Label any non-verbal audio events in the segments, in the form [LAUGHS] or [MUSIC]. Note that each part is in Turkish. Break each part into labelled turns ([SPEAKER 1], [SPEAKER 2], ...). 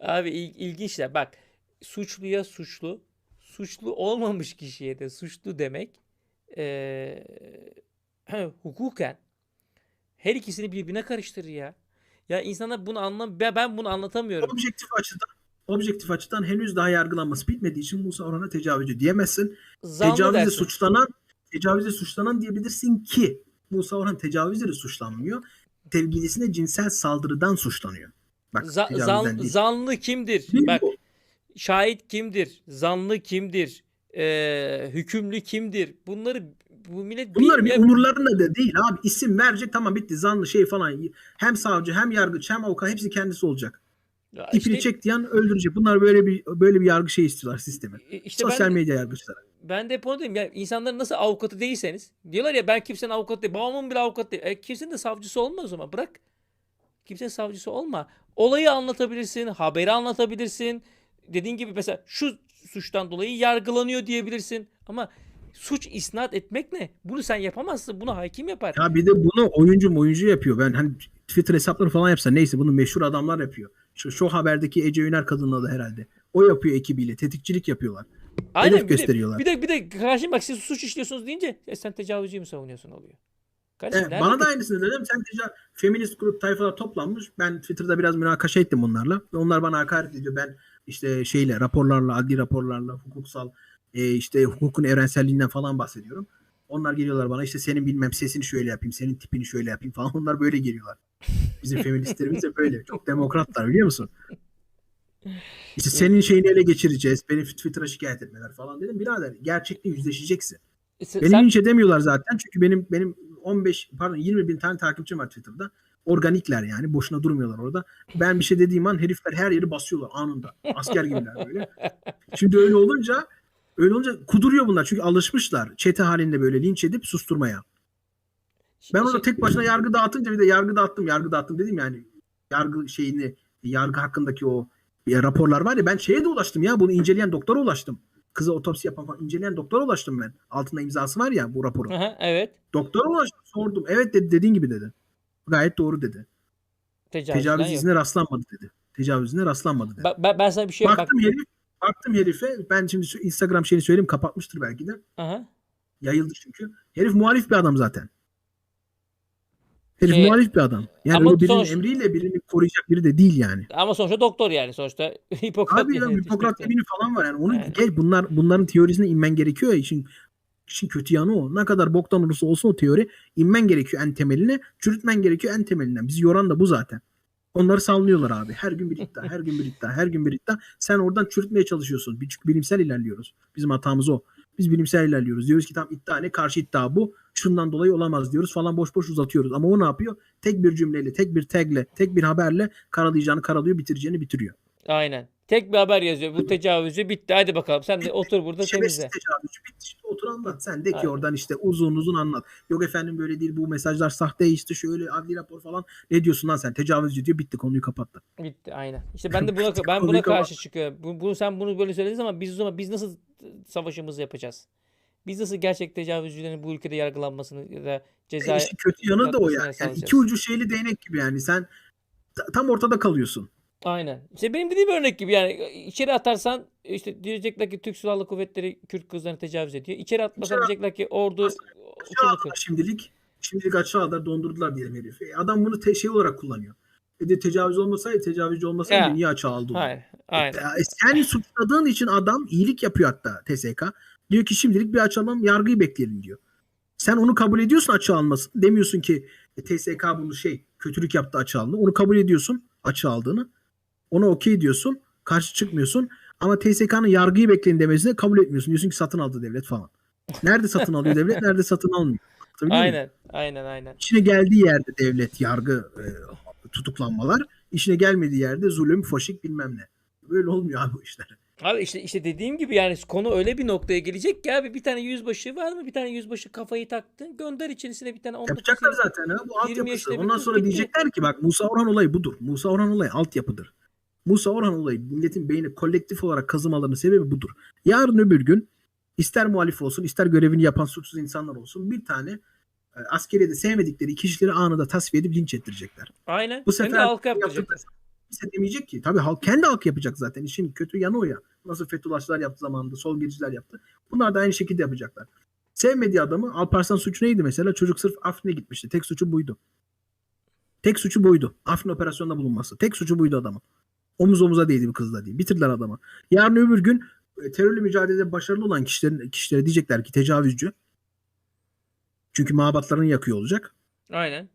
[SPEAKER 1] Abi il- ilginçler. Bak suçluya suçlu, suçlu olmamış kişiye de suçlu demek eee, [CLEARS THROAT] hukuken her ikisini birbirine karıştırır ya. Ya insanlar bunu anlam ben, bunu anlatamıyorum.
[SPEAKER 2] Objektif açıdan objektif açıdan henüz daha yargılanması bitmediği için Musa Orhan'a tecavüzcü diyemezsin.
[SPEAKER 1] Zanlı
[SPEAKER 2] Tecavüzle
[SPEAKER 1] dersin.
[SPEAKER 2] suçlanan tecavüzle suçlanan diyebilirsin ki Musa Orhan tecavüzle suçlanmıyor. Sevgilisine cinsel saldırıdan suçlanıyor. Bak
[SPEAKER 1] Za- zan-
[SPEAKER 2] değil.
[SPEAKER 1] zanlı kimdir?
[SPEAKER 2] Değil
[SPEAKER 1] Bak
[SPEAKER 2] bu.
[SPEAKER 1] şahit kimdir? Zanlı kimdir? Eee, hükümlü kimdir? Bunları bu millet
[SPEAKER 2] Bunlar bir umurlarında da değil abi. İsim verecek tamam bitti zanlı şey falan. Hem savcı hem yargıç hem avukat hepsi kendisi olacak.
[SPEAKER 1] Ya
[SPEAKER 2] İpini
[SPEAKER 1] işte-
[SPEAKER 2] çek diyen öldürecek. Bunlar böyle bir böyle bir yargı şey istiyorlar sistemi.
[SPEAKER 1] İşte ben
[SPEAKER 2] Sosyal
[SPEAKER 1] de,
[SPEAKER 2] medya yargıçları.
[SPEAKER 1] ben de hep onu diyorum. Ya insanların nasıl avukatı değilseniz diyorlar ya ben kimsenin avukatı değil. Babamın bile avukatı değil. E, kimsenin de savcısı olma o zaman. Bırak. Kimsenin savcısı olma. Olayı anlatabilirsin. Haberi anlatabilirsin. Dediğin gibi mesela şu suçtan dolayı yargılanıyor diyebilirsin. Ama suç isnat etmek ne? Bunu sen yapamazsın. Bunu hakim yapar.
[SPEAKER 2] Ya bir de bunu oyuncu oyuncu yapıyor. Ben hani Twitter hesapları falan yapsa neyse bunu meşhur adamlar yapıyor. Şu, şu haberdeki Ece Üner kadının adı herhalde. O yapıyor ekibiyle. Tetikçilik yapıyorlar.
[SPEAKER 1] Aynen
[SPEAKER 2] hedef
[SPEAKER 1] bir de,
[SPEAKER 2] gösteriyorlar.
[SPEAKER 1] bir de bir de karşım bak siz suç işliyorsunuz deyince e, sen tecavüzcüyü mü savunuyorsun oluyor. Kardeşim
[SPEAKER 2] Evet, bana da aynısını dedim. Sen teca- feminist grup tayfalar toplanmış. Ben Twitter'da biraz münakaşa ettim bunlarla. Ve Onlar bana hakaret ediyor. Ben işte şeyle raporlarla, adli raporlarla, hukuksal e, işte hukukun evrenselliğinden falan bahsediyorum. Onlar geliyorlar bana işte senin bilmem sesini şöyle yapayım, senin tipini şöyle yapayım falan. [LAUGHS] Onlar böyle geliyorlar. Bizim feministlerimiz de böyle. Çok demokratlar biliyor musun? İşte senin şeyini ele geçireceğiz. Beni Twitter'a şikayet etmeler falan dedim. Birader gerçekle yüzleşeceksin.
[SPEAKER 1] E, sen-
[SPEAKER 2] Beni
[SPEAKER 1] sen-
[SPEAKER 2] linç edemiyorlar zaten çünkü benim benim 15 pardon 20 bin tane takipçim var Twitter'da. Organikler yani boşuna durmuyorlar orada. Ben bir şey dediğim an herifler her yeri basıyorlar anında. Asker gibiler böyle. Şimdi öyle olunca öyle olunca kuduruyor bunlar çünkü alışmışlar çete halinde böyle linç edip susturmaya. Ben orada
[SPEAKER 1] Şey-
[SPEAKER 2] tek başına yargı dağıtınca bir de yargı dağıttım yargı dağıttım dedim yani yargı şeyini yargı hakkındaki o e, raporlar var ya ben şeye de ulaştım ya bunu inceleyen doktora ulaştım. Kıza otopsi yapan falan inceleyen doktora ulaştım ben. Altında imzası var ya bu raporun.
[SPEAKER 1] Aha, evet.
[SPEAKER 2] Doktora ulaştım sordum. Evet dedi dediğin gibi dedi. Gayet doğru dedi.
[SPEAKER 1] Tecavüzden
[SPEAKER 2] Tecavüz
[SPEAKER 1] yok.
[SPEAKER 2] izine rastlanmadı dedi. Tecavüz izine rastlanmadı dedi.
[SPEAKER 1] Bak, ben, ben sana bir şey bak.
[SPEAKER 2] baktım herif baktım herife ben şimdi Instagram şeyini söyleyeyim kapatmıştır belki de.
[SPEAKER 1] Aha.
[SPEAKER 2] Yayıldı çünkü. Herif muhalif bir adam zaten. Herif
[SPEAKER 1] Şey,
[SPEAKER 2] muhalif bir adam. Yani
[SPEAKER 1] ama
[SPEAKER 2] birinin
[SPEAKER 1] sonuç-
[SPEAKER 2] emriyle birini koruyacak biri de değil yani.
[SPEAKER 1] Ama sonuçta doktor yani sonuçta [LAUGHS] Hipokrat
[SPEAKER 2] Abi ya
[SPEAKER 1] yani
[SPEAKER 2] Hipokrat yemini falan var yani. Onu
[SPEAKER 1] Evet.
[SPEAKER 2] gel bunlar bunların teorisine inmen gerekiyor ya işin işin kötü yanı o. Ne kadar boktan olursa olsun o teori inmen gerekiyor en temeline, çürütmen gerekiyor en temelinden. Bizi yoran da bu zaten. Onları sallıyorlar abi. Her gün bir iddia, her gün bir iddia, her gün bir iddia. Sen oradan çürütmeye çalışıyorsun. Çünkü bilimsel ilerliyoruz. Bizim hatamız o. Biz bilimsel ilerliyoruz. Diyoruz ki tam iddia ne? Karşı iddia bu. Şundan dolayı olamaz diyoruz falan boş boş uzatıyoruz. Ama o ne yapıyor? Tek bir cümleyle, tek bir tagle, tek bir haberle karalayacağını karalıyor, bitireceğini bitiriyor.
[SPEAKER 1] Aynen. Tek bir haber yazıyor. Bu tecavüzcü bitti. Hadi bakalım. Sen de otur burada
[SPEAKER 2] Şerefsiz
[SPEAKER 1] temizle.
[SPEAKER 2] tecavüzcü bitti şimdi otur anlat. Sen de ki
[SPEAKER 1] Aynen.
[SPEAKER 2] oradan işte uzun uzun anlat. Yok efendim böyle değil bu mesajlar sahte işte şöyle adli rapor falan. Ne diyorsun lan sen tecavüzcü diyor bitti konuyu kapattı.
[SPEAKER 1] Bitti aynen. İşte ben de buna [LAUGHS] ben
[SPEAKER 2] Konuyu
[SPEAKER 1] buna
[SPEAKER 2] kapat.
[SPEAKER 1] karşı çıkıyorum. Bu, bunu sen bunu böyle söylediğin zaman biz o zaman biz nasıl savaşımızı yapacağız? Biz nasıl gerçek tecavüzcülerin bu ülkede yargılanmasını ya da ceza
[SPEAKER 2] E işte kötü yanı da o yani. yani iki ucu şeyli değnek gibi yani sen ta- tam ortada kalıyorsun.
[SPEAKER 1] Aynen. İşte benim dediğim örnek gibi yani içeri atarsan işte diyecekler ki Türk Silahlı Kuvvetleri Kürt kızlarını tecavüz ediyor. İçeri atmasan
[SPEAKER 2] İçeri
[SPEAKER 1] diyecekler ki ordu
[SPEAKER 2] Aşağı aldılar şimdilik. Şimdilik aşağı aldılar dondurdular diyelim herifi. E adam bunu te- şey olarak kullanıyor. E de tecavüz olmasaydı tecavüzcü olmasaydı
[SPEAKER 1] Ya.
[SPEAKER 2] niye açığa aldı onu?
[SPEAKER 1] Hayır. Aynen.
[SPEAKER 2] E, sen suçladığın için adam iyilik yapıyor hatta TSK. Diyor ki şimdilik bir açalım yargıyı bekleyelim diyor. Sen onu kabul ediyorsun açığa almasını. Demiyorsun ki e, TSK bunu şey kötülük yaptı açığa aldı. Onu kabul ediyorsun açığa aldığını. Ona okey diyorsun. Karşı çıkmıyorsun. Ama TSK'nın yargıyı bekleyin demesini kabul etmiyorsun. Diyorsun ki satın aldı devlet falan. Nerede satın alıyor devlet? Nerede satın almıyor? Muyum?
[SPEAKER 1] Aynen. Aynen aynen.
[SPEAKER 2] İşine geldiği yerde devlet, yargı, e, tutuklanmalar. işine gelmediği yerde zulüm, faşik bilmem ne. Böyle olmuyor abi bu işler.
[SPEAKER 1] Abi işte işte dediğim gibi yani konu öyle bir noktaya gelecek ki abi bir tane yüzbaşı var mı? Bir tane yüzbaşı kafayı taktın. Gönder içerisine bir tane 19
[SPEAKER 2] Yapacaklar zaten ha. Bu
[SPEAKER 1] 20
[SPEAKER 2] altyapısı. Ondan sonra
[SPEAKER 1] bitti.
[SPEAKER 2] diyecekler ki bak Musa Orhan olayı budur. Musa Orhan olayı altyapıdır. Musa Orhan olayı milletin beyni kolektif olarak kazımalarının sebebi budur. Yarın öbür gün ister muhalif olsun ister görevini yapan suçsuz insanlar olsun bir tane e, askeriyede sevmedikleri kişileri anında tasfiye edip linç ettirecekler.
[SPEAKER 1] Aynen.
[SPEAKER 2] Bu sefer
[SPEAKER 1] halka
[SPEAKER 2] yaptıkları, kimse demeyecek ki. Tabii halk kendi halk yapacak zaten. İşin kötü yanı o ya. Nasıl Fethullahçılar yaptı zamanında, sol gericiler yaptı. Bunlar da aynı şekilde yapacaklar. Sevmediği adamı Alparslan suçu neydi mesela? Çocuk sırf Afrin'e gitmişti. Tek suçu buydu. Tek suçu buydu. Afrin operasyonunda bulunması. Tek suçu buydu adamın. Omuz omuza değdi bir kızla diye. Bitirdiler adamı. Yarın öbür gün e, terörle mücadelede başarılı olan kişilerin, kişilere diyecekler ki tecavüzcü. Çünkü mabatlarını yakıyor olacak.
[SPEAKER 1] Aynen.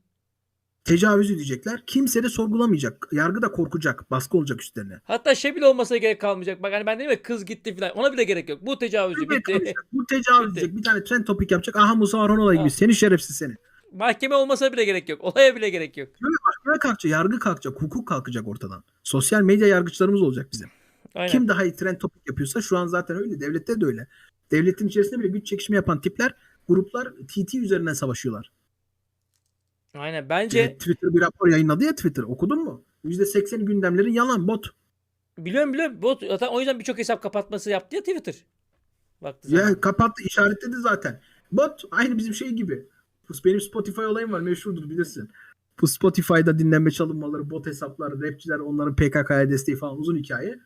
[SPEAKER 2] Tecavüzü diyecekler. Kimse de sorgulamayacak. Yargı da korkacak. Baskı olacak üstlerine.
[SPEAKER 1] Hatta şey bile olmasına gerek kalmayacak. Bak hani ben dedim ya kız gitti falan. Ona bile gerek yok. Bu tecavüzcü
[SPEAKER 2] Evet,
[SPEAKER 1] bitti.
[SPEAKER 2] Bu tecavüz
[SPEAKER 1] Bitti.
[SPEAKER 2] diyecek. Bir tane trend topik yapacak. Aha Musa Arhonoğlu gibi. Seni şerefsiz seni.
[SPEAKER 1] Mahkeme olmasına bile gerek yok. Olaya bile gerek yok.
[SPEAKER 2] Mahkeme kalkacak. Yargı kalkacak. Hukuk kalkacak ortadan. Sosyal medya yargıçlarımız olacak bizim.
[SPEAKER 1] Aynen.
[SPEAKER 2] Kim daha iyi trend topik yapıyorsa şu an zaten öyle. Devlette de öyle. Devletin içerisinde bile güç çekişimi yapan tipler, gruplar TT üzerinden savaşıyorlar.
[SPEAKER 1] Aynen. Bence
[SPEAKER 2] Twitter bir rapor yayınladı ya Twitter. Okudun mu? %80 gündemlerin yalan bot.
[SPEAKER 1] biliyorum biliyorum. Bot, zaten o yüzden birçok hesap kapatması yaptı ya Twitter. Baktı.
[SPEAKER 2] Ya kapattı işaretledi zaten. Bot aynı bizim şey gibi. Benim Spotify olayım var meşhurdur bilirsin. Bu Spotify'da dinlenme çalınmaları, bot hesaplar, rapçiler, onların PKK'ya desteği falan uzun hikaye.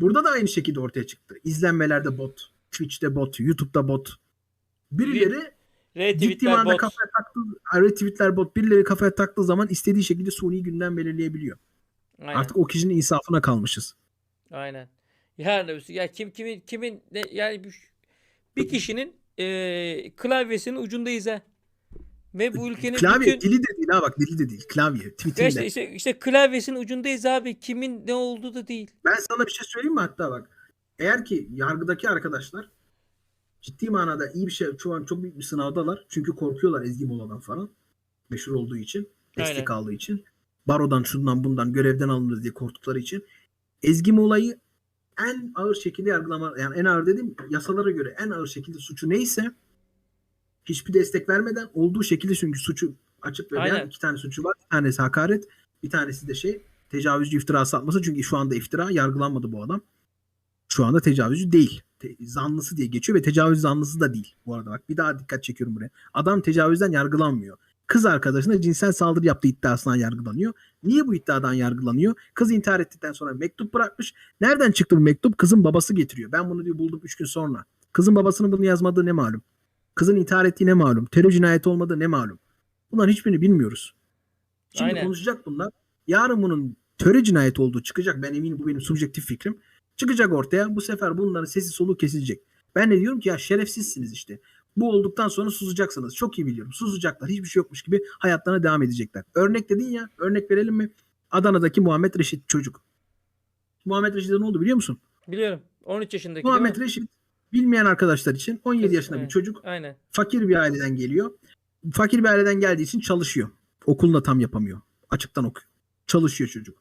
[SPEAKER 2] Burada da aynı şekilde ortaya çıktı. İzlenmelerde bot, Twitch'te bot, YouTube'da bot. Birileri
[SPEAKER 1] Retweetler
[SPEAKER 2] manada
[SPEAKER 1] bot.
[SPEAKER 2] kafaya taktığı, retweetler bot, birileri kafaya taktığı zaman istediği şekilde suni gündem belirleyebiliyor.
[SPEAKER 1] Aynen.
[SPEAKER 2] Artık o kişinin insafına kalmışız.
[SPEAKER 1] Aynen. Yani ya kim kimin kimin ne, yani bir, bir kişinin eee, klavyesinin ucundayız ha. Ve bu ülkenin
[SPEAKER 2] Klavye
[SPEAKER 1] bütün
[SPEAKER 2] dili de değil ha bak dili de değil. Klavye,
[SPEAKER 1] Ya
[SPEAKER 2] tweetinle.
[SPEAKER 1] işte, işte, işte klavyesinin ucundayız abi. Kimin ne olduğu da değil.
[SPEAKER 2] Ben sana bir şey söyleyeyim mi hatta bak. Eğer ki yargıdaki arkadaşlar ciddi manada iyi bir şey şu an çok büyük bir sınavdalar. Çünkü korkuyorlar Ezgi Mola'dan falan. Meşhur olduğu için. Destek aldığı için. Barodan şundan bundan görevden alınırız diye korktukları için. Ezgi Mola'yı en ağır şekilde yargılama yani en ağır dedim yasalara göre en ağır şekilde suçu neyse hiçbir destek vermeden olduğu şekilde çünkü suçu açık ve beyan
[SPEAKER 1] Aynen.
[SPEAKER 2] iki tane suçu var. Bir tanesi hakaret, bir tanesi de şey tecavüzcü iftirası atması çünkü şu anda iftira yargılanmadı bu adam. Şu anda tecavüzcü değil. Te- zanlısı diye geçiyor ve tecavüz zanlısı da değil. Bu arada bak bir daha dikkat çekiyorum buraya. Adam tecavüzden yargılanmıyor. Kız arkadaşına cinsel saldırı yaptığı iddiasından yargılanıyor. Niye bu iddiadan yargılanıyor? Kız intihar ettikten sonra mektup bırakmış. Nereden çıktı bu mektup? Kızın babası getiriyor. Ben bunu diyor buldum 3 gün sonra. Kızın babasının bunu yazmadığı ne malum? Kızın intihar ettiği ne malum? Terör cinayeti olmadığı ne malum? Bunların hiçbirini bilmiyoruz. Şimdi
[SPEAKER 1] Aynen.
[SPEAKER 2] konuşacak bunlar. Yarın bunun terör cinayeti olduğu çıkacak. Ben eminim bu benim subjektif fikrim. Çıkacak ortaya. Bu sefer bunların sesi soluğu kesilecek. Ben de diyorum ki ya şerefsizsiniz işte. Bu olduktan sonra susacaksınız. Çok iyi biliyorum. Susacaklar. Hiçbir şey yokmuş gibi hayatlarına devam edecekler. Örnek dedin ya. Örnek verelim mi? Adana'daki Muhammed Reşit çocuk. Muhammed Reşit'e ne oldu biliyor musun?
[SPEAKER 1] Biliyorum. 13 yaşındaki
[SPEAKER 2] Muhammed? Reşit bilmeyen arkadaşlar için 17
[SPEAKER 1] Kız,
[SPEAKER 2] yaşında bir
[SPEAKER 1] evet.
[SPEAKER 2] çocuk
[SPEAKER 1] Aynen.
[SPEAKER 2] fakir bir aileden geliyor. Fakir bir aileden geldiği için çalışıyor. Okulunu da tam yapamıyor. Açıktan okuyor. Çalışıyor çocuk.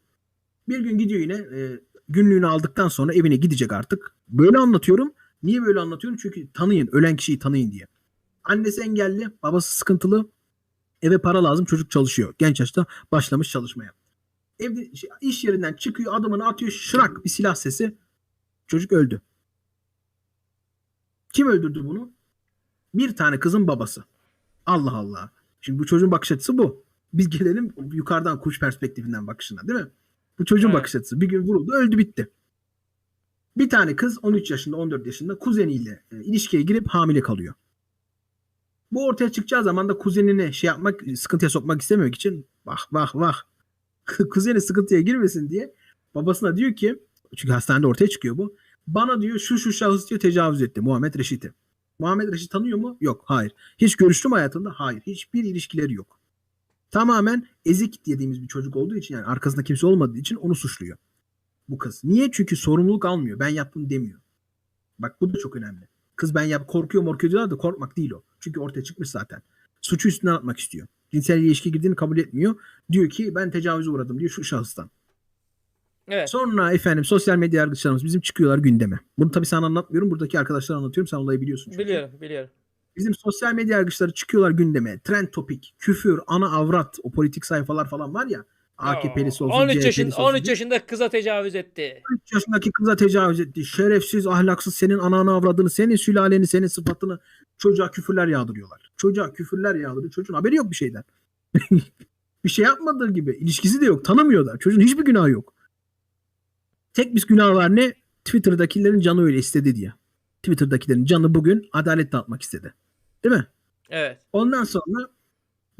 [SPEAKER 2] Bir gün gidiyor yine e, günlüğünü aldıktan sonra evine gidecek artık. Böyle anlatıyorum. Niye böyle anlatıyorum? Çünkü tanıyın. Ölen kişiyi tanıyın diye. Annesi engelli. Babası sıkıntılı. Eve para lazım. Çocuk çalışıyor. Genç yaşta başlamış çalışmaya. Evde şey, iş yerinden çıkıyor. Adımını atıyor. Şırak bir silah sesi. Çocuk öldü. Kim öldürdü bunu? Bir tane kızın babası. Allah Allah. Şimdi bu çocuğun bakış açısı bu. Biz gelelim yukarıdan kuş perspektifinden bakışına değil mi? Bu çocuğun
[SPEAKER 1] Evet.
[SPEAKER 2] bakış açısı. Bir gün vuruldu öldü bitti. Bir tane kız 13 yaşında 14 yaşında kuzeniyle e, ilişkiye girip hamile kalıyor. Bu ortaya çıkacağı zaman da kuzenini şey yapmak sıkıntıya sokmak istememek için vah vah vah [LAUGHS] kuzeni sıkıntıya girmesin diye babasına diyor ki çünkü hastanede ortaya çıkıyor bu. Bana diyor şu şu şahıs diyor tecavüz etti Muhammed Reşit'i. Muhammed Reşit tanıyor mu? Yok. Hayır. Hiç görüştü mü hayatında? Hayır. Hiçbir ilişkileri yok. Tamamen ezik dediğimiz bir çocuk olduğu için yani arkasında kimse olmadığı için onu suçluyor. Bu kız. Niye? Çünkü sorumluluk almıyor. Ben yaptım demiyor. Bak bu da çok önemli. Kız ben yap korkuyor morkuyor diyorlar da korkmak değil o. Çünkü ortaya çıkmış zaten. Suçu üstüne atmak istiyor. Cinsel ilişki girdiğini kabul etmiyor. Diyor ki ben tecavüze uğradım diyor şu şahıstan.
[SPEAKER 1] Evet.
[SPEAKER 2] Sonra efendim sosyal medya yargıçlarımız bizim çıkıyorlar gündeme. Bunu tabii sana anlatmıyorum. Buradaki arkadaşlar anlatıyorum. Sen olayı biliyorsun. çünkü.
[SPEAKER 1] Biliyorum, biliyorum.
[SPEAKER 2] Bizim sosyal medya yargıçları çıkıyorlar gündeme. Trend topik, küfür, ana avrat, o politik sayfalar falan var ya. AKP'lisi olsun,
[SPEAKER 1] 13
[SPEAKER 2] CHP'lisi
[SPEAKER 1] yaşında
[SPEAKER 2] olsun.
[SPEAKER 1] 13 yaşında kıza tecavüz etti.
[SPEAKER 2] 13 yaşındaki kıza tecavüz etti. Şerefsiz, ahlaksız senin ananı avradını, senin sülaleni, senin sıfatını çocuğa küfürler yağdırıyorlar. Çocuğa küfürler yağdırıyor. Çocuğun haberi yok bir şeyden. [LAUGHS] bir şey yapmadığı gibi. ilişkisi de yok. Tanımıyorlar. Çocuğun hiçbir günahı yok. Tek bir günah var ne? Twitter'dakilerin canı öyle istedi diye. Twitter'dakilerin canı bugün adalet dağıtmak istedi. Değil mi?
[SPEAKER 1] Evet.
[SPEAKER 2] Ondan sonra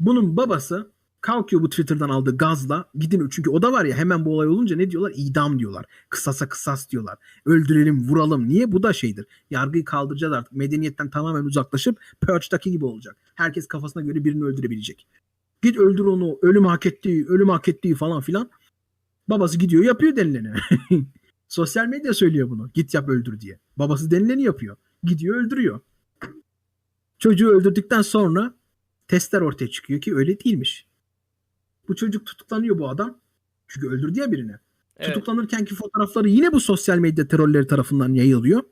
[SPEAKER 2] bunun babası kalkıyor bu Twitter'dan aldığı gazla gidin çünkü o da var ya hemen bu olay olunca ne diyorlar? İdam diyorlar. Kısasa kısas diyorlar. Öldürelim, vuralım. Niye? Bu da şeydir. Yargıyı kaldıracağız artık. Medeniyetten tamamen uzaklaşıp Purge'daki gibi olacak. Herkes kafasına göre birini öldürebilecek. Git öldür onu. Ölüm hak ettiği, ölüm hak ettiği falan filan. Babası gidiyor yapıyor denileni. [LAUGHS] Sosyal medya söylüyor bunu. Git yap öldür diye. Babası denileni yapıyor. Gidiyor öldürüyor. Çocuğu öldürdükten sonra testler ortaya çıkıyor ki öyle değilmiş. Bu çocuk tutuklanıyor bu adam. Çünkü öldürdü ya birini.
[SPEAKER 1] Evet.
[SPEAKER 2] Tutuklanırkenki fotoğrafları yine bu sosyal medya terörleri tarafından yayılıyor.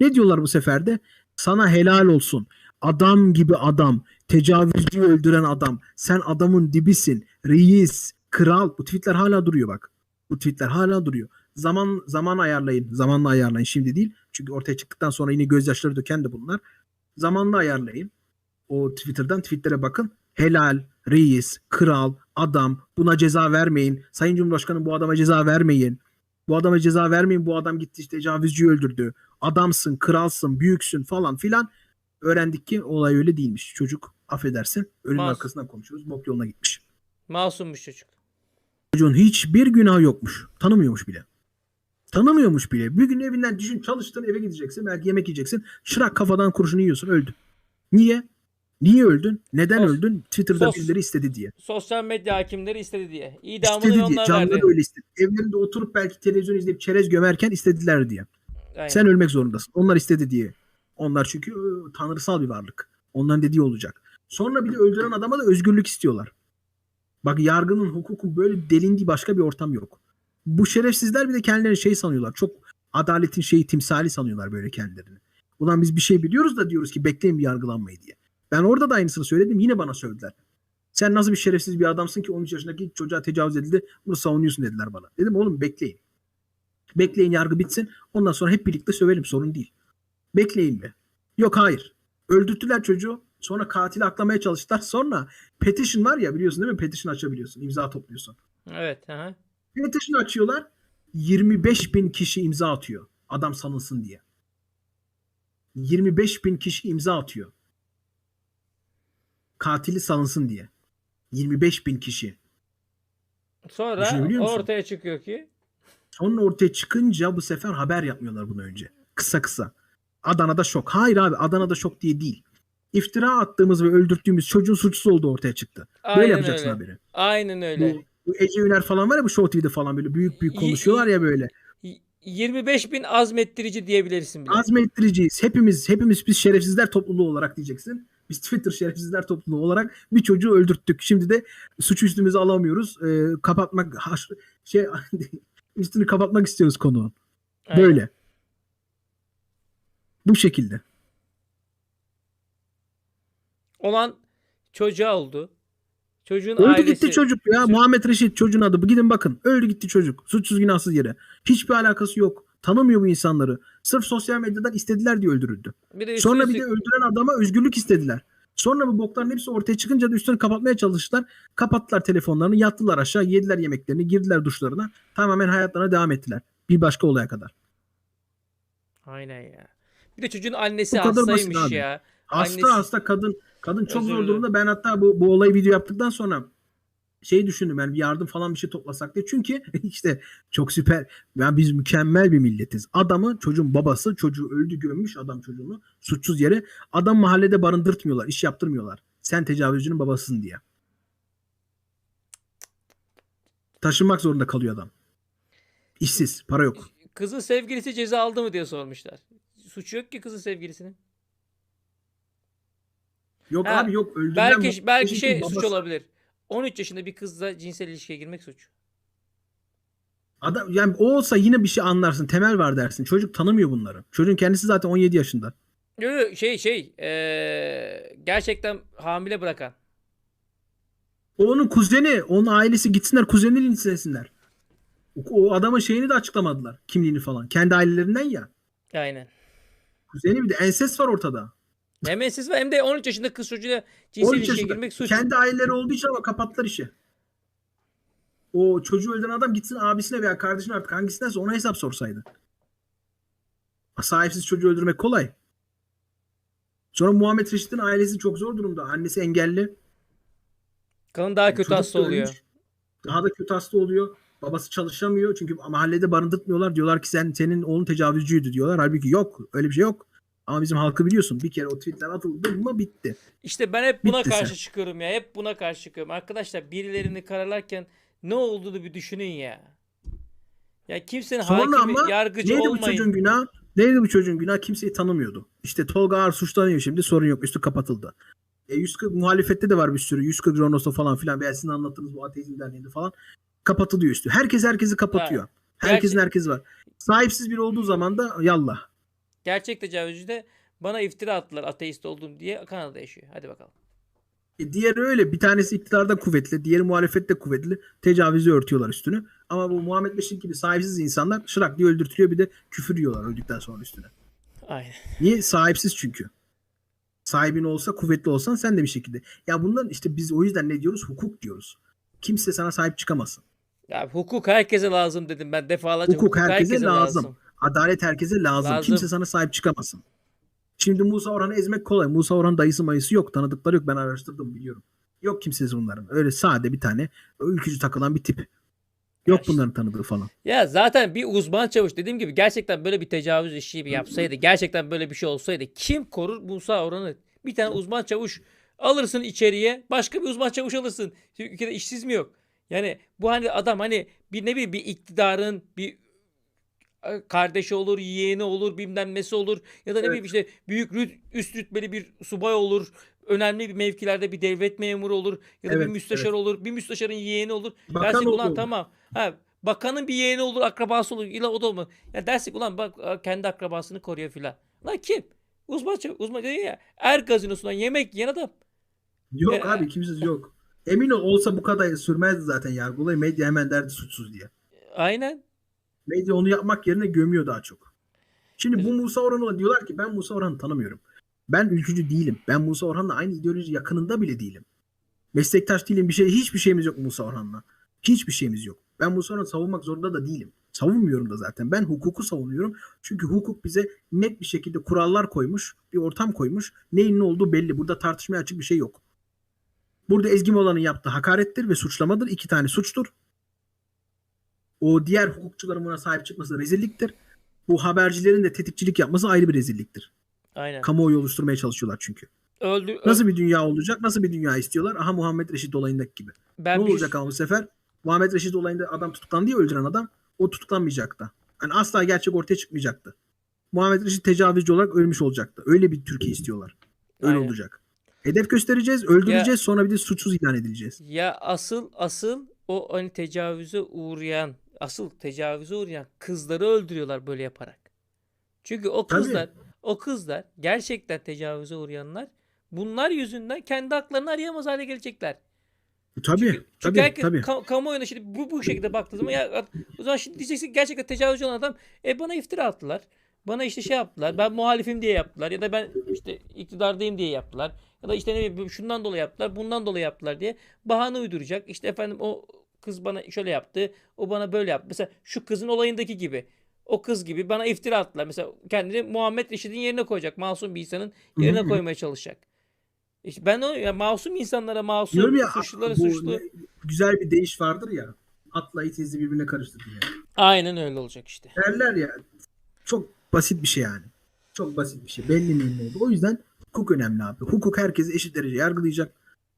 [SPEAKER 2] Ne diyorlar bu sefer de? Sana helal olsun. Adam gibi adam. Tecavüzcüyü öldüren adam. Sen adamın dibisin. Reis, kral. Bu tweetler hala duruyor bak. Bu tweetler hala duruyor. Zaman zaman ayarlayın. Zamanla ayarlayın. Şimdi değil. Çünkü ortaya çıktıktan sonra yine gözyaşları döken de bunlar. Zamanla ayarlayın. O Twitter'dan tweetlere bakın. Helal, reis, kral, adam buna ceza vermeyin. Sayın Cumhurbaşkanı bu adama ceza vermeyin. Bu adama ceza vermeyin. Bu adam gitti işte tecavüzcüyü öldürdü. Adamsın, kralsın, büyüksün falan filan. Öğrendik ki olay öyle değilmiş. Çocuk affedersin ölümün
[SPEAKER 1] Mas-
[SPEAKER 2] arkasından konuşuyoruz. Bok yoluna gitmiş.
[SPEAKER 1] Masummuş çocuk.
[SPEAKER 2] Çocuğun hiçbir günahı yokmuş. Tanımıyormuş bile. Tanımıyormuş bile. Bir gün evinden düşün çalıştın eve gideceksin. Belki yemek yiyeceksin. Şırak kafadan kurşunu yiyorsun öldün. Niye? Niye öldün? Neden
[SPEAKER 1] Sos-
[SPEAKER 2] öldün? Twitter'da
[SPEAKER 1] sos-
[SPEAKER 2] birileri istedi diye.
[SPEAKER 1] Sosyal medya hakimleri istedi diye. İdamını
[SPEAKER 2] İstedi diye.
[SPEAKER 1] onlar verdi.
[SPEAKER 2] da öyle istedi. Evlerinde oturup belki televizyon izleyip çerez gömerken istediler diye.
[SPEAKER 1] Aynen.
[SPEAKER 2] Sen ölmek zorundasın. Onlar istedi diye. Onlar çünkü e, tanrısal bir varlık. Onların dediği olacak. Sonra bir de öldüren adama da özgürlük istiyorlar. Bak yargının, hukukun böyle delindiği başka bir ortam yok. Bu şerefsizler bir de kendilerini şey sanıyorlar. Çok adaletin şeyi timsali sanıyorlar böyle kendilerini. Ulan biz bir şey biliyoruz da diyoruz ki bekleyin bir yargılanmayı diye. Ben orada da aynısını söyledim. Yine bana söylediler. Sen nasıl bir şerefsiz bir adamsın ki 13 yaşındaki çocuğa tecavüz edildi. Bunu savunuyorsun dediler bana. Dedim oğlum bekleyin. Bekleyin yargı bitsin. Ondan sonra hep birlikte sövelim sorun değil. Bekleyin mi? Yok hayır. Öldürttüler çocuğu. Sonra katili aklamaya çalıştılar. Sonra petition var ya biliyorsun değil mi? Petition açabiliyorsun. imza topluyorsun.
[SPEAKER 1] Evet. Aha.
[SPEAKER 2] Petition açıyorlar. 25 bin kişi imza atıyor. Adam sanılsın diye. 25 bin kişi imza atıyor. Katili sanılsın diye. 25 bin kişi.
[SPEAKER 1] Sonra ortaya çıkıyor ki
[SPEAKER 2] Sonra ortaya çıkınca bu sefer haber yapmıyorlar bunu önce. Kısa kısa. Adana'da şok. Hayır abi Adana'da şok diye değil. İftira attığımız ve öldürttüğümüz çocuğun suçsuz olduğu ortaya çıktı. Böyle
[SPEAKER 1] aynen
[SPEAKER 2] yapacaksın
[SPEAKER 1] öyle.
[SPEAKER 2] haberi.
[SPEAKER 1] Aynen öyle.
[SPEAKER 2] Bu, bu Ece Üner falan var ya bu Show TV'de falan böyle büyük büyük konuşuyorlar ya böyle.
[SPEAKER 1] Y- 25 bin azmettirici diyebilirsin bile.
[SPEAKER 2] Azmettiriciyiz. Hepimiz hepimiz biz şerefsizler topluluğu olarak diyeceksin. Biz Twitter şerefsizler topluluğu olarak bir çocuğu öldürttük. Şimdi de suçu üstümüze alamıyoruz. Ee, kapatmak şey [LAUGHS] üstünü kapatmak istiyoruz konuğun. Böyle. Bu şekilde.
[SPEAKER 1] Olan çocuğa oldu. Çocuğun
[SPEAKER 2] Öldü
[SPEAKER 1] ailesi.
[SPEAKER 2] gitti çocuk ya.
[SPEAKER 1] Çocuk-
[SPEAKER 2] Muhammed Reşit çocuğun adı. Bu Gidin bakın. Öldü gitti çocuk. Suçsuz günahsız yere. Hiçbir alakası yok. Tanımıyor bu insanları. Sırf sosyal medyadan istediler diye öldürüldü.
[SPEAKER 1] Bir de
[SPEAKER 2] Sonra bir de öldüren adama özgürlük istediler. Sonra bu bokların hepsi ortaya çıkınca da üstünü kapatmaya çalıştılar. Kapattılar telefonlarını, yattılar aşağı, yediler yemeklerini, girdiler duşlarına. Tamamen hayatlarına devam ettiler. Bir başka olaya kadar.
[SPEAKER 1] Aynen ya. Bir de çocuğun annesi hastaymış ya.
[SPEAKER 2] Hasta
[SPEAKER 1] Annesi-
[SPEAKER 2] hasta kadın kadın çok
[SPEAKER 1] Özür
[SPEAKER 2] zor durumda. Ben hatta bu, bu olayı video yaptıktan sonra şey düşündüm yani bir yardım falan bir şey toplasak diye. Çünkü [LAUGHS] işte çok süper. Yani biz mükemmel bir milletiz. Adamı çocuğun babası çocuğu öldü gömmüş adam çocuğunu suçsuz yere. Adam mahallede barındırtmıyorlar. iş yaptırmıyorlar. Sen tecavüzcünün babasısın diye. Taşınmak zorunda kalıyor adam. İşsiz. Para yok.
[SPEAKER 1] Kızın sevgilisi ceza aldı mı diye sormuşlar. Suçu yok ki kızın sevgilisinin.
[SPEAKER 2] Yok
[SPEAKER 1] Ha,
[SPEAKER 2] abi yok. Öldürülen
[SPEAKER 1] Belki belki şey suç
[SPEAKER 2] babası.
[SPEAKER 1] olabilir. 13 yaşında bir kızla cinsel ilişkiye girmek suç.
[SPEAKER 2] Adam, yani o olsa yine bir şey anlarsın. Temel var dersin. Çocuk tanımıyor bunları. Çocuğun kendisi zaten 17 yaşında.
[SPEAKER 1] Yo, yo, Şey şey eee, gerçekten hamile bırakan.
[SPEAKER 2] O onun kuzeni. Onun ailesi gitsinler kuzenini linçlesinler. O, o adamın şeyini de açıklamadılar. Kimliğini falan. Kendi ailelerinden ya.
[SPEAKER 1] Aynen.
[SPEAKER 2] Kuzeni bir de ensest var ortada.
[SPEAKER 1] Hem ensiz var hem de 13 yaşında kız çocuğuyla cinsel
[SPEAKER 2] 13
[SPEAKER 1] ilişkiye girmek suç.
[SPEAKER 2] Kendi aileleri olduğu için ama kapattılar işi. O çocuğu öldüren adam gitsin abisine veya kardeşine artık hangisindense ona hesap sorsaydı. Sahipsiz çocuğu öldürmek kolay. Sonra Muhammed Reşit'in ailesi çok zor durumda. Annesi engelli.
[SPEAKER 1] Kadın daha kötü
[SPEAKER 2] Çocuk
[SPEAKER 1] hasta
[SPEAKER 2] da
[SPEAKER 1] oluyor.
[SPEAKER 2] ölmüş. Daha da kötü hasta oluyor. Babası çalışamıyor çünkü mahallede barındırtmıyorlar. Diyorlar ki sen senin oğlun tecavüzcüydü diyorlar. Halbuki yok. Öyle bir şey yok. Ama bizim halkı biliyorsun. Bir kere o tweetler atıldı mı bitti.
[SPEAKER 1] İşte ben hep buna
[SPEAKER 2] Bitti sen.
[SPEAKER 1] karşı çıkıyorum ya. Hep buna karşı çıkıyorum. Arkadaşlar birilerini kararlarken ne olduğunu bir düşünün ya. Ya kimsenin
[SPEAKER 2] Sonra
[SPEAKER 1] hakimi,
[SPEAKER 2] ama
[SPEAKER 1] yargıcı
[SPEAKER 2] Neydi bu
[SPEAKER 1] olmayın.
[SPEAKER 2] çocuğun günah? Neydi bu çocuğun günah? Kimseyi tanımıyordu. İşte Tolga Ağar suçlanıyor şimdi sorun yok. Üstü kapatıldı. E 140 muhalefette de var bir sürü. 140 Ronos'ta falan filan. Veya sizin anlattığınız bu ateizm derneğinde falan. Kapatılıyor üstü. Herkes herkesi kapatıyor. Herkesin
[SPEAKER 1] Gerçi-
[SPEAKER 2] herkesi var. Sahipsiz biri olduğu zaman da yallah.
[SPEAKER 1] Gerçek tecavüzcü de bana iftira attılar ateist oldum diye Kanada'da yaşıyor. Hadi bakalım.
[SPEAKER 2] E diğeri öyle. Bir tanesi iktidarda kuvvetli. Diğeri muhalefette kuvvetli. Tecavüzü örtüyorlar üstünü. Ama bu Muhammed Beşir gibi sahipsiz insanlar şırak diye öldürtülüyor. Bir de küfür yiyorlar öldükten sonra üstüne.
[SPEAKER 1] Aynen.
[SPEAKER 2] Niye? Sahipsiz çünkü. Sahibin olsa kuvvetli olsan sen de bir şekilde. Ya bunlar işte biz o yüzden ne diyoruz? Hukuk diyoruz. Kimse sana sahip çıkamasın.
[SPEAKER 1] Ya hukuk herkese lazım dedim ben defalarca.
[SPEAKER 2] Hukuk herkese lazım. Adalet herkese lazım.
[SPEAKER 1] Lazım.
[SPEAKER 2] Kimse sana sahip çıkamasın. Şimdi Musa Orhan'ı ezmek kolay. Musa Orhan dayısı mayısı yok. Tanıdıkları yok. Ben araştırdım biliyorum. Yok kimsesiz bunların. Öyle sade bir tane ülkücü takılan bir tip. Yok
[SPEAKER 1] işte.
[SPEAKER 2] bunların tanıdığı falan.
[SPEAKER 1] Ya zaten bir uzman çavuş dediğim gibi gerçekten böyle bir tecavüz işi bir yapsaydı, gerçekten böyle bir şey olsaydı kim korur Musa Orhan'ı? Bir tane uzman çavuş alırsın içeriye, başka bir uzman çavuş alırsın. Ülkede işsiz mi yok? Yani bu hani adam hani bir ne bileyim bir iktidarın bir kardeşi olur, yeğeni olur, bilmem nesi olur ya da ne
[SPEAKER 2] Evet.
[SPEAKER 1] bileyim işte büyük rüt, üst rütbeli bir subay olur. Önemli bir mevkilerde bir devlet memuru olur ya da
[SPEAKER 2] Evet,
[SPEAKER 1] bir müsteşar
[SPEAKER 2] evet.
[SPEAKER 1] olur. Bir müsteşarın yeğeni olur.
[SPEAKER 2] Bakan
[SPEAKER 1] Dersin ulan
[SPEAKER 2] olur.
[SPEAKER 1] tamam. Ha, bakanın bir yeğeni olur, akrabası olur. İla o da olmaz. Ya dersin ulan bak kendi akrabasını koruyor filan. Lan kim? Uzman uzman dedi ya. Er gazinosundan yemek yiyen adam.
[SPEAKER 2] Yok
[SPEAKER 1] E,
[SPEAKER 2] abi kimsesiz yok. Emin ol olsa bu kadar sürmezdi zaten yargı olayı. Medya hemen derdi suçsuz diye.
[SPEAKER 1] Aynen.
[SPEAKER 2] Medya onu yapmak yerine gömüyor daha çok. Şimdi bu. Musa Orhan'a diyorlar ki ben Musa Orhan'ı tanımıyorum. Ben ülkücü değilim. Ben Musa Orhan'la aynı ideoloji yakınında bile değilim. Meslektaş değilim. Bir şey hiçbir şeyimiz yok Musa Orhan'la. Hiçbir şeyimiz yok. Ben Musa Orhan'ı savunmak zorunda da değilim. Savunmuyorum da zaten. Ben hukuku savunuyorum. Çünkü hukuk bize net bir şekilde kurallar koymuş, bir ortam koymuş. Neyin ne olduğu belli. Burada tartışmaya açık bir şey yok. Burada Ezgi Mola'nın yaptığı hakarettir ve suçlamadır. İki tane suçtur. O diğer hukukçuların buna sahip çıkması rezilliktir. Bu habercilerin de tetikçilik yapması ayrı bir rezilliktir.
[SPEAKER 1] Aynen.
[SPEAKER 2] Kamuoyu oluşturmaya çalışıyorlar çünkü.
[SPEAKER 1] Öldü. ö-
[SPEAKER 2] Nasıl bir dünya olacak? Nasıl bir dünya istiyorlar? Aha Muhammed Reşit olayındaki gibi.
[SPEAKER 1] ben
[SPEAKER 2] ne
[SPEAKER 1] bir-
[SPEAKER 2] olacak ama bu sefer? Muhammed Reşit olayında adam tutuklandı ya öldüren adam. O tutuklanmayacak da. Yani asla gerçek ortaya çıkmayacaktı. Muhammed Reşit tecavüzcü olarak ölmüş olacaktı. Öyle bir Türkiye istiyorlar. Öyle
[SPEAKER 1] Aynen.
[SPEAKER 2] olacak. Hedef göstereceğiz, öldüreceğiz, sonra bir de suçsuz ilan edileceğiz.
[SPEAKER 1] Ya asıl asıl o hani tecavüze uğrayan asıl tecavüze uğrayan kızları öldürüyorlar böyle yaparak. Çünkü o
[SPEAKER 2] Tabii.
[SPEAKER 1] kızlar o kızlar gerçekten tecavüze uğrayanlar bunlar yüzünden kendi haklarını arayamaz hale gelecekler.
[SPEAKER 2] Tabii,
[SPEAKER 1] Çünkü, çünkü
[SPEAKER 2] tabii,
[SPEAKER 1] herkes
[SPEAKER 2] tabii.
[SPEAKER 1] ka- kamuoyuna şimdi bu, bu şekilde baktığı zaman ya o zaman şimdi diyeceksin gerçekten tecavüzcü olan adam e bana iftira attılar. Bana işte şey yaptılar. Ben muhalifim diye yaptılar ya da ben işte iktidardayım diye yaptılar. Ya da işte ne bileyim şundan dolayı yaptılar, bundan dolayı yaptılar diye bahane uyduracak. İşte efendim o kız bana şöyle yaptı, o bana böyle yaptı. Mesela şu kızın olayındaki gibi. O kız gibi bana iftira attılar. Mesela kendini Muhammed Reşit'in yerine koyacak. Masum bir insanın yerine koymaya çalışacak. İşte ben o ya masum insanlara masum,
[SPEAKER 2] ya
[SPEAKER 1] suçlulara
[SPEAKER 2] bu
[SPEAKER 1] suçlu.
[SPEAKER 2] güzel bir deyiş vardır ya. Atla itizi birbirine karıştırdı ya.
[SPEAKER 1] Aynen öyle olacak işte.
[SPEAKER 2] Derler ya çok basit bir şey yani. Çok basit bir şey. Belli oldu. O yüzden hukuk önemli abi. Hukuk herkesi eşit derece yargılayacak.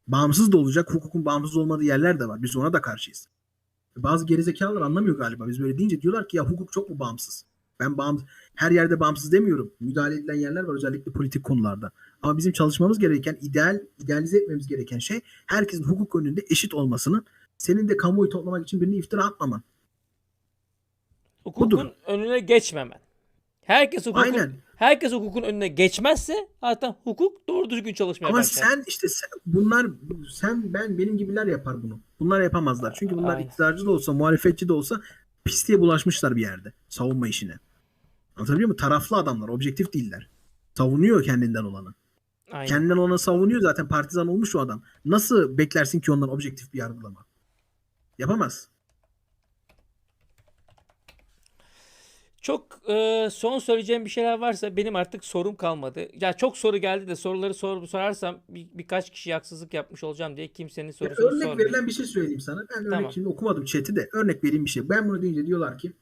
[SPEAKER 2] Bağımsız da olacak. Hukukun bağımsız olmadığı yerler de var. Biz ona da karşıyız. Bazı gerizekalılar anlamıyor galiba. Biz böyle deyince diyorlar ki ya hukuk çok mu bağımsız? Ben bağımsız, her yerde bağımsız demiyorum. Müdahale edilen yerler var özellikle politik konularda. Ama bizim çalışmamız gereken, ideal, idealize etmemiz gereken şey herkesin hukuk önünde eşit olmasını, senin de kamuoyu toplamak için birine iftira atmaman.
[SPEAKER 1] Hukukun
[SPEAKER 2] Budur.
[SPEAKER 1] önüne geçmemen. Herkes hukukun,
[SPEAKER 2] Aynen.
[SPEAKER 1] Herkes hukukun önüne geçmezse zaten hukuk doğru düzgün çalışmaya
[SPEAKER 2] Ama
[SPEAKER 1] başlar.
[SPEAKER 2] sen işte sen, bunlar sen ben benim gibiler yapar bunu. Bunlar yapamazlar. Çünkü bunlar
[SPEAKER 1] Aynen.
[SPEAKER 2] iktidarcı da olsa, muhalefetçi de olsa pisliğe bulaşmışlar bir yerde. Savunma işine. Anlatabiliyor muyum? Taraflı adamlar, objektif değiller. Savunuyor kendinden olanı.
[SPEAKER 1] Aynen.
[SPEAKER 2] Kendinden olanı savunuyor zaten partizan olmuş o adam. Nasıl beklersin ki ondan objektif bir yargılama? Yapamaz.
[SPEAKER 1] Çok e, son söyleyeceğim bir şeyler varsa benim artık sorum kalmadı. Ya çok soru geldi de soruları sor, sorarsam bir, birkaç kişiye haksızlık yapmış olacağım diye kimsenin
[SPEAKER 2] Ya
[SPEAKER 1] sorusunu
[SPEAKER 2] örnek
[SPEAKER 1] sormayayım.
[SPEAKER 2] verilen bir şey söyleyeyim sana. Ben örnek
[SPEAKER 1] Tamam.
[SPEAKER 2] şimdi okumadım chat'i de. Örnek vereyim bir şey. Ben bunu deyince diyorlar ki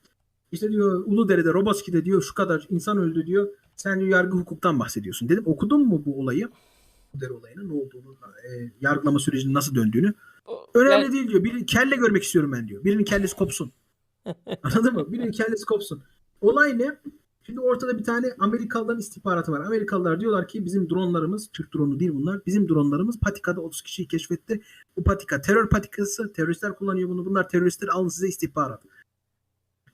[SPEAKER 2] işte diyor Uludere'de Roboski'de diyor şu kadar insan öldü diyor. Sen diyor yargı hukuktan bahsediyorsun. Dedim okudun mu bu olayı? Uludere olayının ne olduğunu, e, yargılama sürecinin nasıl döndüğünü.
[SPEAKER 1] O-
[SPEAKER 2] Önemli
[SPEAKER 1] yani-
[SPEAKER 2] değil diyor. Bir kelle görmek istiyorum ben diyor. Birinin kellesi kopsun. [LAUGHS] Anladın mı? Birinin kellesi kopsun. Olay ne? Şimdi ortada bir tane Amerikalıların istihbaratı var. Amerikalılar diyorlar ki bizim dronlarımız, Türk dronu değil bunlar. Bizim dronlarımız patikada 30 kişiyi keşfetti. Bu patika terör patikası. Teröristler kullanıyor bunu. Bunlar teröristler alın size istihbarat.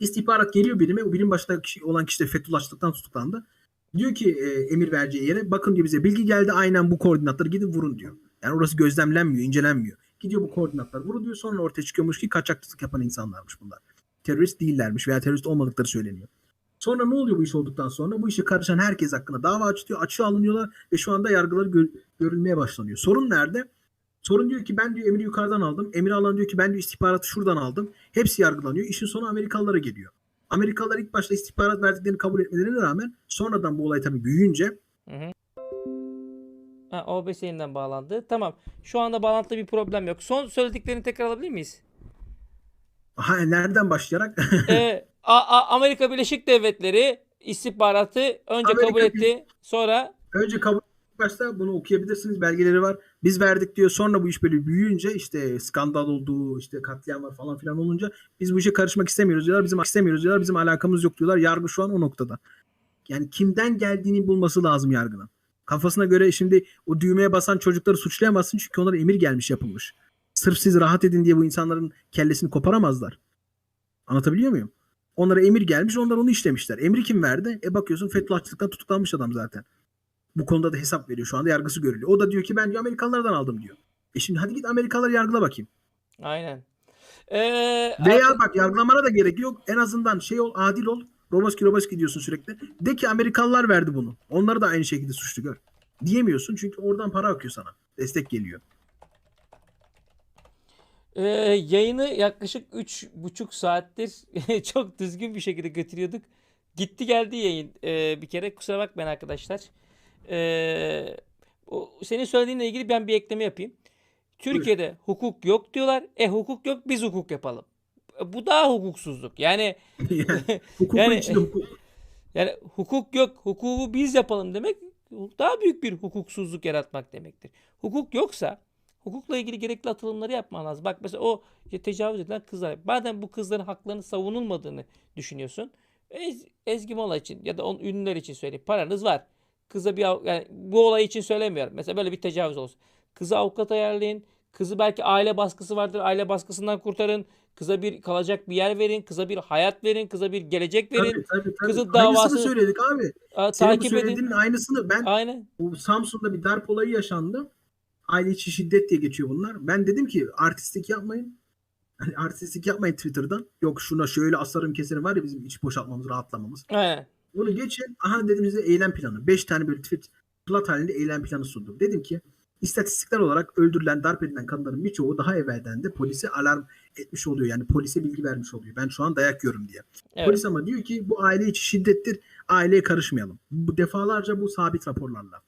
[SPEAKER 2] İstihbarat geliyor birime. O birim başında kişi- olan kişi de Fethullahçılıktan tutuklandı. Diyor ki e, emir vereceği yere bakın diyor bize bilgi geldi aynen bu koordinatları gidin vurun diyor. Yani orası gözlemlenmiyor, incelenmiyor. Gidiyor bu koordinatlar vurun diyor sonra ortaya çıkıyormuş ki kaçakçılık yapan insanlarmış bunlar. Terörist değillermiş veya terörist olmadıkları söyleniyor. Sonra ne oluyor bu iş olduktan sonra? Bu işe karışan herkes hakkında dava açılıyor, açığa alınıyorlar ve şu anda yargıları gö- görülmeye başlanıyor. Sorun nerede? Sorun diyor ki ben diyor emiri yukarıdan aldım. Emir alan diyor ki ben diyor istihbaratı şuradan aldım. Hepsi yargılanıyor. İşin sonu Amerikalılara geliyor. Amerikalılar ilk başta istihbarat verdiklerini kabul etmelerine rağmen sonradan bu olay tabii büyüyünce
[SPEAKER 1] Hı hı. Ha, OBS bağlandı. Tamam. Şu anda bağlantıda bir problem yok. Son söylediklerini tekrar alabilir miyiz?
[SPEAKER 2] Aha, nereden başlayarak [LAUGHS]
[SPEAKER 1] Ee, A- A- Amerika Birleşik Devletleri istihbaratı önce
[SPEAKER 2] Amerika
[SPEAKER 1] kabul etti. Sonra
[SPEAKER 2] önce kabul başta bunu okuyabilirsiniz. Belgeleri var. Biz verdik diyor. Sonra bu iş böyle büyüyünce işte skandal olduğu, işte katliam var falan filan olunca biz bu işe karışmak istemiyoruz diyorlar. Bizim istemiyoruz diyorlar. Bizim alakamız yok diyorlar. Yargı şu an o noktada. Yani kimden geldiğini bulması lazım yargının. Kafasına göre şimdi o düğmeye basan çocukları suçlayamazsın çünkü onlara emir gelmiş yapılmış. Sırf siz rahat edin diye bu insanların kellesini koparamazlar. Anlatabiliyor muyum? Onlara emir gelmiş onlar onu işlemişler. Emri kim verdi? E bakıyorsun Fethullahçılıktan tutuklanmış adam zaten. Bu konuda da hesap veriyor. Şu anda yargısı görülüyor. O da diyor ki ben diyor Amerikalılardan aldım diyor. E şimdi hadi git Amerikalıları yargıla bakayım.
[SPEAKER 1] aynen. Ee,
[SPEAKER 2] Veya
[SPEAKER 1] artık-
[SPEAKER 2] bak yargılamana da gerek yok. En azından şey ol adil ol. Roboski Roboski diyorsun sürekli. De ki Amerikalılar verdi bunu. Onları da aynı şekilde suçlu gör. Diyemiyorsun çünkü oradan para akıyor sana. Destek geliyor.
[SPEAKER 1] Ee, yayını yaklaşık üç buçuk saattir [LAUGHS] çok düzgün bir şekilde götürüyorduk. Gitti geldi yayın ee, bir kere. Kusura bakmayın arkadaşlar. Ee, o, senin söylediğinle ilgili ben bir ekleme yapayım. Türkiye'de hukuk yok diyorlar. E hukuk yok biz hukuk yapalım. Bu daha hukuksuzluk. Yani [LAUGHS]
[SPEAKER 2] yani, [LAUGHS] hukuk.
[SPEAKER 1] yani hukuk yok, hukuku biz yapalım demek daha büyük bir hukuksuzluk yaratmak demektir. Hukuk yoksa hukukla ilgili gerekli atılımları yapman lazım. Bak mesela o tecavüz edilen kızlar. Madem bu kızların haklarının savunulmadığını düşünüyorsun. Ez, Ezgi Mola için ya da onun ünlüler için söyleyeyim. Paranız var. Kıza bir yani bu olay için söylemiyorum. Mesela böyle bir tecavüz olsun. Kıza avukat ayarlayın. Kızı belki aile baskısı vardır. Aile baskısından kurtarın. Kıza bir kalacak bir yer verin. Kıza bir hayat verin. Kıza bir gelecek verin.
[SPEAKER 2] Tabii, tabii, tabii.
[SPEAKER 1] Kızın
[SPEAKER 2] Aynısını
[SPEAKER 1] davası-
[SPEAKER 2] söyledik abi.
[SPEAKER 1] Aa,
[SPEAKER 2] Senin bu
[SPEAKER 1] takip edin.
[SPEAKER 2] söylediğinin aynısını ben
[SPEAKER 1] Aynen.
[SPEAKER 2] bu Samsun'da bir darp olayı yaşandı. Aile içi şiddet diye geçiyor bunlar. Ben dedim ki artistlik yapmayın. Hani artistlik yapmayın Twitter'dan. Yok şuna şöyle asarım keserim var ya bizim iç boşaltmamız, rahatlamamız.
[SPEAKER 1] Aynen.
[SPEAKER 2] Bunu geçin. Aha dedim size eylem planı. 5 tane böyle tweet plat halinde eylem planı sundum. Dedim ki istatistikler olarak öldürülen, darp edilen kadınların birçoğu daha evvelden de polise alarm etmiş oluyor. Yani polise bilgi vermiş oluyor. Ben şu an dayak yiyorum diye.
[SPEAKER 1] Evet.
[SPEAKER 2] Polis ama diyor ki bu aile içi şiddettir. Aileye karışmayalım. Bu defalarca bu sabit raporlarla.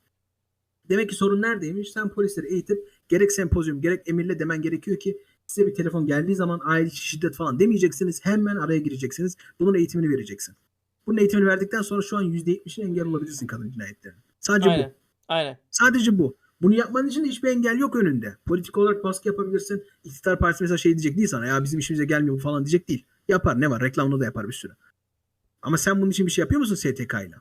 [SPEAKER 2] Demek ki sorun neredeymiş? Sen polisleri eğitip gerek sempozyum gerek emirle demen gerekiyor ki size bir telefon geldiği zaman aile içi şiddet falan demeyeceksiniz. Hemen araya gireceksiniz. Bunun eğitimini vereceksin. Bunun eğitimini verdikten sonra şu an %70'ini engel olabilirsin kadın cinayetlerinin. Sadece bu.
[SPEAKER 1] Aynen. Aynen.
[SPEAKER 2] Sadece bu. Bunu yapman için hiçbir engel yok önünde. Politik olarak baskı yapabilirsin. İktidar partisi mesela şey diyecek değil sana. Ya bizim işimize gelmiyor bu falan diyecek değil. Yapar ne var? Reklamını da yapar bir sürü. Ama sen bunun için bir şey yapıyor musun STK ile?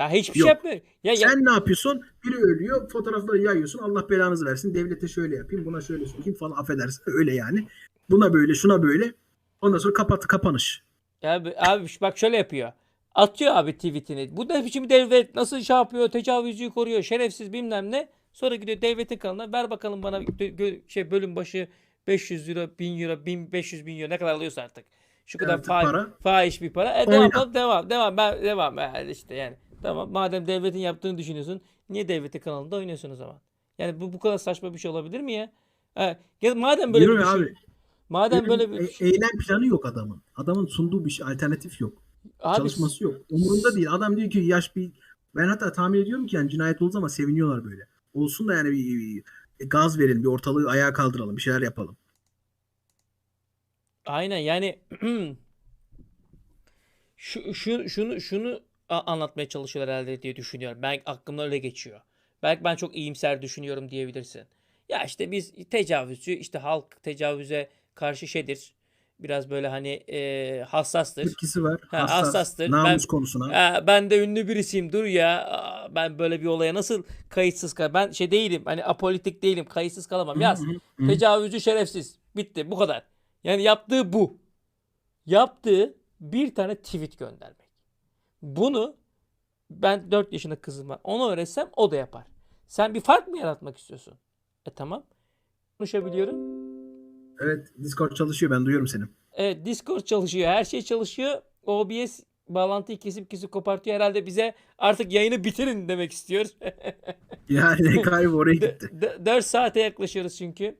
[SPEAKER 1] Ya hiçbir
[SPEAKER 2] Yok.
[SPEAKER 1] şey yapmıyor. Ya, ya
[SPEAKER 2] Sen ne yapıyorsun? Biri ölüyor. Fotoğrafları yayıyorsun. Allah belanızı versin. Devlete şöyle yapayım. Buna şöyle sokayım falan affedersin. Öyle yani. Buna böyle şuna böyle. Ondan sonra kapat kapanış.
[SPEAKER 1] Ya abi, abi bak şöyle yapıyor. Atıyor abi tweetini. Bu ne biçim devlet nasıl şey yapıyor? Tecavüzcüyü koruyor. Şerefsiz bilmem ne. Sonra gidiyor devletin kanalına ver bakalım bana şey bölüm başı 500 euro, 1000 euro, 1500 bin euro ne kadar alıyorsa artık. Şu kadar
[SPEAKER 2] Artık
[SPEAKER 1] fa-
[SPEAKER 2] para.
[SPEAKER 1] fahiş bir para. E devam yapalım, devam devam ben devam yani işte yani. Tamam madem devletin yaptığını düşünüyorsun niye devletin kanalında oynuyorsun o zaman? Yani bu bu kadar saçma bir şey olabilir mi ya? Ha, ya madem böyle
[SPEAKER 2] Yürü
[SPEAKER 1] bir şey,
[SPEAKER 2] abi.
[SPEAKER 1] madem böyle
[SPEAKER 2] Böyle
[SPEAKER 1] bir
[SPEAKER 2] e- eylem planı yok adamın. Adamın sunduğu bir şey alternatif yok.
[SPEAKER 1] Abi,
[SPEAKER 2] Çalışması yok. Umurunda değil. Adam diyor ki yaş bir ben hatta tahmin ediyorum ki yani cinayet oldu ama seviniyorlar böyle. Olsun da yani bir, bir- bir gaz verelim, bir ortalığı ayağa kaldıralım, bir şeyler yapalım.
[SPEAKER 1] Aynen yani [CLEARS THROAT] şu, şu şunu şunu anlatmaya çalışıyorlar herhalde diye düşünüyorum. Ben aklımda öyle geçiyor. Belki ben çok iyimser düşünüyorum diyebilirsin. Ya işte biz tecavüzcü işte halk tecavüze karşı şeydir. Biraz böyle hani e, hassastır.
[SPEAKER 2] Tepkisi var.
[SPEAKER 1] Ha,
[SPEAKER 2] hassas,
[SPEAKER 1] hassastır.
[SPEAKER 2] Namus
[SPEAKER 1] Ben-
[SPEAKER 2] konusuna.
[SPEAKER 1] Aa, ben de ünlü birisiyim dur ya. Ben böyle bir olaya nasıl kayıtsız kal? Ben şey değilim. Hani apolitik değilim. Kayıtsız kalamam. Yaz. Tecavüzcü şerefsiz. Bitti. Bu kadar. Yani yaptığı bu. Yaptığı bir tane tweet göndermek. Bunu ben 4 yaşında kızım var. Onu öğretsem o da yapar. Sen bir fark mı yaratmak istiyorsun? E tamam. Konuşabiliyorum.
[SPEAKER 2] Evet, Discord çalışıyor. Ben duyuyorum seni.
[SPEAKER 1] Evet Discord çalışıyor. Her şey çalışıyor. OBS bağlantıyı kesip kesip kopartıyor. Herhalde bize artık yayını bitirin demek istiyor. [LAUGHS]
[SPEAKER 2] Yani [LAUGHS] kaybı oraya gitti.
[SPEAKER 1] 4 saate yaklaşıyoruz çünkü.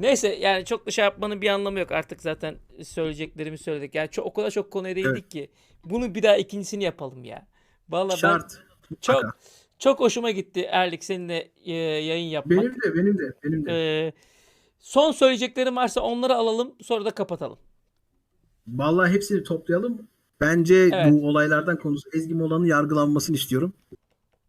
[SPEAKER 1] Neyse yani çok da şey yapmanın bir anlamı yok. Artık zaten söyleyeceklerimi söyledik. Yani çok, o kadar çok konuya değindik ki. Bunu bir daha ikincisini yapalım ya. Vallahi ben
[SPEAKER 2] Şart.
[SPEAKER 1] çok çok hoşuma gitti Erlik seninle e, yayın yapmak.
[SPEAKER 2] Benim de, benim de, benim de.
[SPEAKER 1] E, son söyleyeceklerim varsa onları alalım sonra da kapatalım.
[SPEAKER 2] Vallahi hepsini toplayalım. Bence
[SPEAKER 1] Evet.
[SPEAKER 2] bu olaylardan konusu Ezgi Mola'nın yargılanmasını istiyorum.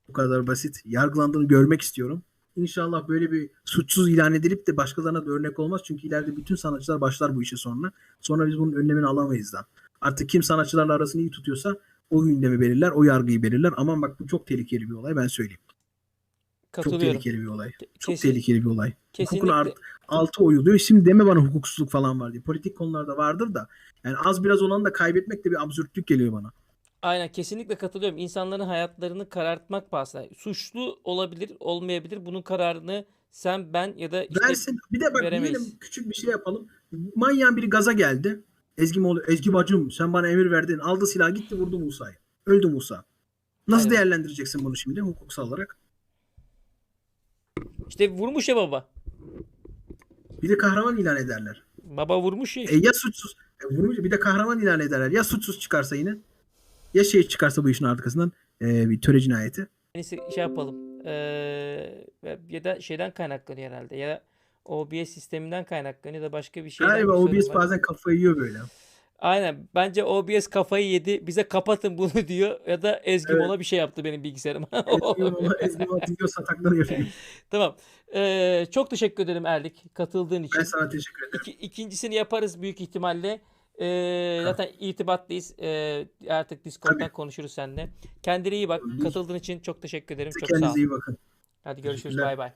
[SPEAKER 2] Bu kadar basit. Yargılandığını görmek istiyorum. İnşallah böyle bir suçsuz ilan edilip de başkalarına da örnek olmaz. Çünkü ileride bütün sanatçılar başlar bu işe sonra. Sonra biz bunun önlemini alamayız da. Artık kim sanatçılarla arasını iyi tutuyorsa o gündemi belirler, o yargıyı belirler. Aman bak bu çok tehlikeli bir olay ben söyleyeyim. Çok tehlikeli bir olay. Çok
[SPEAKER 1] Kesin-
[SPEAKER 2] tehlikeli bir olay. Hukukun art, altı oyuluyor. Şimdi deme bana hukuksuzluk falan var diye. Politik konularda vardır da. Yani az biraz olan da kaybetmek de bir absürtlük geliyor bana.
[SPEAKER 1] Aynen kesinlikle katılıyorum. İnsanların hayatlarını karartmak pahasına. Suçlu olabilir, olmayabilir. Bunun kararını sen, ben ya da işte
[SPEAKER 2] Versin. Bir de bak
[SPEAKER 1] veremeyiz.
[SPEAKER 2] diyelim küçük bir şey yapalım. Manyağın biri gaza geldi. Ezgi Moğlu, Ezgi bacım sen bana emir verdin. Aldı silah gitti vurdu Musa'yı. Öldü Musa. Nasıl
[SPEAKER 1] Aynen.
[SPEAKER 2] değerlendireceksin bunu şimdi hukuksal olarak?
[SPEAKER 1] işte vurmuş ya baba.
[SPEAKER 2] Bir de kahraman ilan ederler.
[SPEAKER 1] Baba vurmuş ya.
[SPEAKER 2] E ya suçsuz. E, vurmuş, bir de kahraman ilan ederler. Ya suçsuz çıkarsa yine. Ya şey çıkarsa bu işin arkasından e, bir töre cinayeti.
[SPEAKER 1] Neyse şey yapalım. Ee, ya da şeyden kaynaklanıyor herhalde. Ya da OBS sisteminden kaynaklanıyor ya da başka bir şeyden
[SPEAKER 2] Galiba OBS
[SPEAKER 1] var.
[SPEAKER 2] bazen kafayı yiyor böyle.
[SPEAKER 1] Aynen. Bence OBS kafayı yedi. Bize kapatın bunu [LAUGHS] diyor. Ya da Ezgi
[SPEAKER 2] Evet.
[SPEAKER 1] Mola bir şey yaptı benim bilgisayarıma. [LAUGHS]
[SPEAKER 2] Ezgi Mola, [LAUGHS] Ezgi Mola diyor satakları yapıyor.
[SPEAKER 1] tamam. Ee, çok teşekkür ederim Erlik katıldığın için.
[SPEAKER 2] Ben sana teşekkür ederim.
[SPEAKER 1] İki, ikincisini yaparız büyük ihtimalle. Ee, zaten irtibatlıyız. Ee, artık Discord'dan
[SPEAKER 2] Tabii.
[SPEAKER 1] konuşuruz seninle. Kendine iyi bak. Katıldığın için çok teşekkür ederim. Çok sağ ol.
[SPEAKER 2] İyi bakın.
[SPEAKER 1] Hadi görüşürüz. Bay bay.